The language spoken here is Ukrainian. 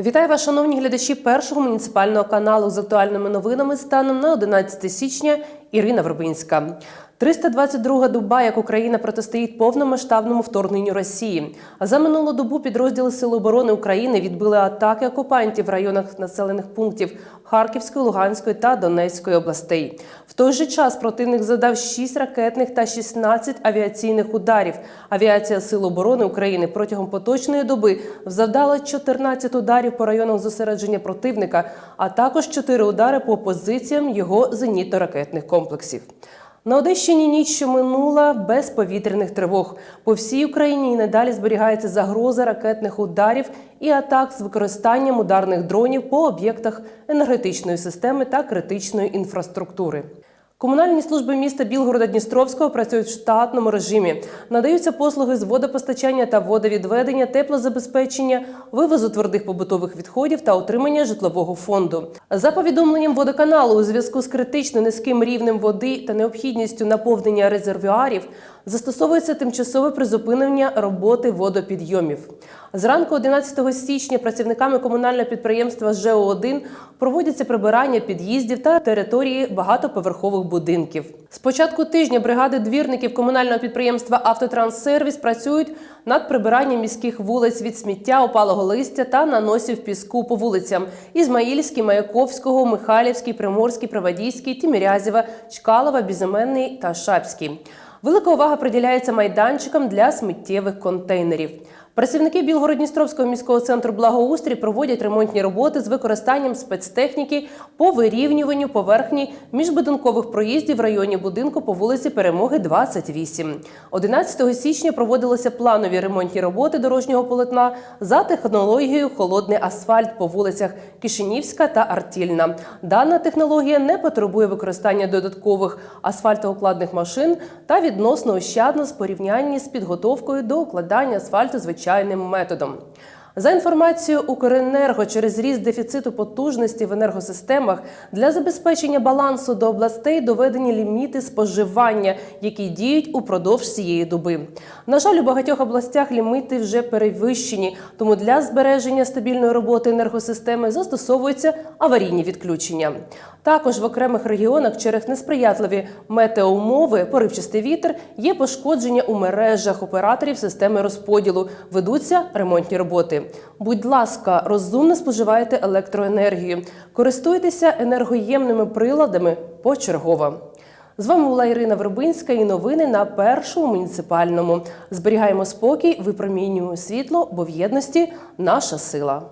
Вітаю вас, шановні глядачі першого муніципального каналу з актуальними новинами станом на 11 січня. Ірина Вербинська. 322 доба, як Україна протистоїть повномасштабному вторгненню Росії. А за минулу добу підрозділи Сил оборони України відбили атаки окупантів в районах населених пунктів Харківської, Луганської та Донецької областей. В той же час противник задав 6 ракетних та 16 авіаційних ударів. Авіація Сил оборони України протягом поточної доби завдала 14 ударів по районах зосередження противника, а також 4 удари по позиціям його зенітно-ракетних комплексів. На Одещині ніч, що минула без повітряних тривог. По всій Україні і надалі зберігається загроза ракетних ударів і атак з використанням ударних дронів по об'єктах енергетичної системи та критичної інфраструктури. Комунальні служби міста Білгорода Дністровського працюють в штатному режимі. Надаються послуги з водопостачання та водовідведення, теплозабезпечення, вивозу твердих побутових відходів та отримання житлового фонду. За повідомленням водоканалу, у зв'язку з критично низьким рівнем води та необхідністю наповнення резервуарів застосовується тимчасове призупинення роботи водопідйомів. Зранку 11 січня працівниками комунального підприємства ЖО1 проводяться прибирання під'їздів та території багатоповерхових будинків. З початку тижня бригади двірників комунального підприємства Автотранссервіс працюють над прибиранням міських вулиць від сміття, опалого листя та наносів піску по вулицям Ізмаїльський, Маяковського, Михайлівський, Приморський, Привадійський, Тімірязєва, Чкалова, Бізименний та Шапський. Велика увага приділяється майданчикам для сміттєвих контейнерів. Працівники Білгород-Дністровського міського центру благоустрій проводять ремонтні роботи з використанням спецтехніки по вирівнюванню поверхні міжбудинкових проїздів в районі будинку по вулиці Перемоги 28. 11 січня проводилися планові ремонтні роботи дорожнього полотна за технологією холодний асфальт по вулицях Кишинівська та Артільна. Дана технологія не потребує використання додаткових асфальтоукладних машин та відносно ощадна з порівнянні з підготовкою до укладання асфальту звичайним методом. За інформацією Укренерго, через ріст дефіциту потужності в енергосистемах для забезпечення балансу до областей доведені ліміти споживання, які діють упродовж цієї доби. На жаль, у багатьох областях ліміти вже перевищені, тому для збереження стабільної роботи енергосистеми застосовуються аварійні відключення. Також в окремих регіонах через несприятливі метеоумови, поривчастий вітер, є пошкодження у мережах операторів системи розподілу, ведуться ремонтні роботи. Будь ласка, розумно споживайте електроенергію, користуйтеся енергоємними приладами почергово. З вами була Ірина Вербинська і новини на першому муніципальному. Зберігаємо спокій, випромінюємо світло, бо в єдності наша сила.